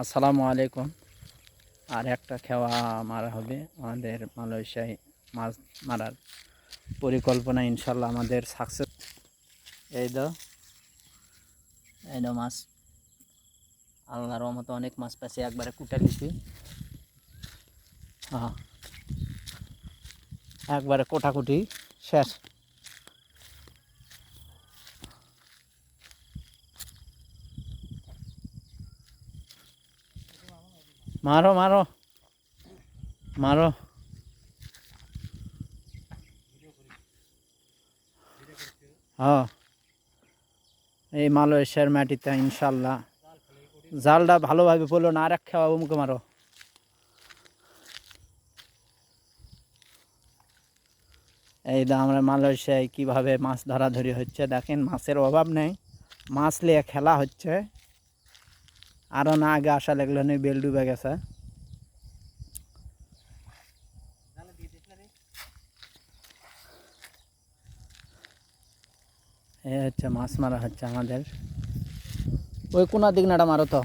আসসালামু আলাইকুম। আর একটা খেওয়া মারা হবে। আমাদের মালয়েশিয়ায় মাছ মারার পরিকল্পনা ইনশাল্লাহ আমাদের সাকসেস এই দো এই দো মাছ। আল্লাহর মতো অনেক মাছ পাইছি, একবারে কুটে লিছি হ্যাঁ একবারে কোটাকুটি শেষ। মারো মারো। মারো। হ্যাঁ। এই মালয়েশিয়ার মাটিতে, ইনশাল্লাহ। জালটা ভালোভাবে পড়ল না, আর এক খাওয়াবো মুখে মারো। এই দা আমরা মালয়েশিয়ায় কীভাবে মাছ ধরাধরি হচ্ছে, দেখেন মাছের অভাব নেই। মাছ নিয়ে খেলা হচ্ছে। আরও না আগে আসা লাগল নেই বেল ডুবে গেছে। এ হচ্ছে মাছ মারা হচ্ছে আমাদের। ওই কোনার দিক নাটা মারো তো।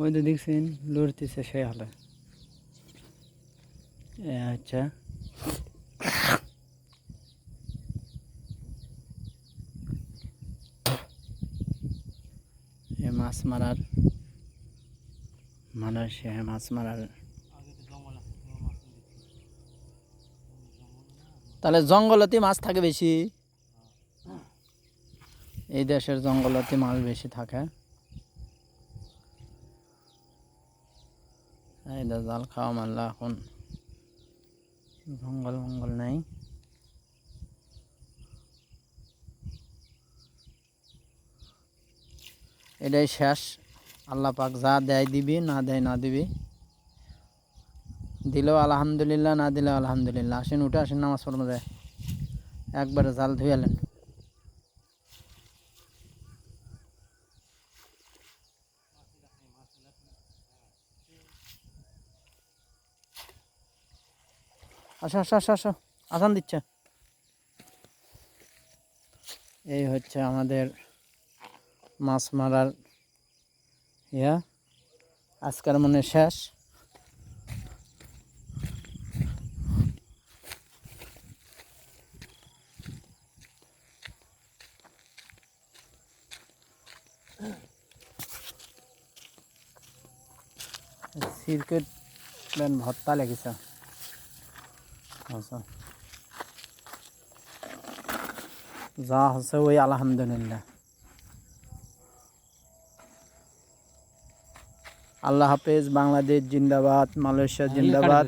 ওই তো দেখছেন, লড়তেছে সে হলে। আচ্ছা। মাছ মারার মানুষ মাছ মারার। তাহলে জঙ্গলতে মাছ থাকে বেশি? এই দেশের জঙ্গলতে মাছ বেশি থাকে। এই জাল খাওয়া মারলা এখন। জঙ্গল মঙ্গল নেই। এটাই শেষ। আল্লাহ পাক যা দেয় দিবি, না দেয় না দিবি। দিলেও আলহামদুলিল্লাহ, না দিলেও আলহামদুলিল্লাহ। আসেন, উঠে আসেন, নামাজ পড়ব যায়। একবারে জাল ধুয়ালেন আসো আসো আসো আসো। আসান দিচ্ছে। এই হচ্ছে আমাদের মাছ মারার ইয়া। আজকের মনে শেষ। সিরকেট ভত্তা লেগেছে। আচ্ছা যা হচ্ছে ওই আলহামদুলিল্লাহ আল্লাহ হাফেজ বাংলাদেশ জিন্দাবাদ মালয়েশিয়া জিন্দাবাদ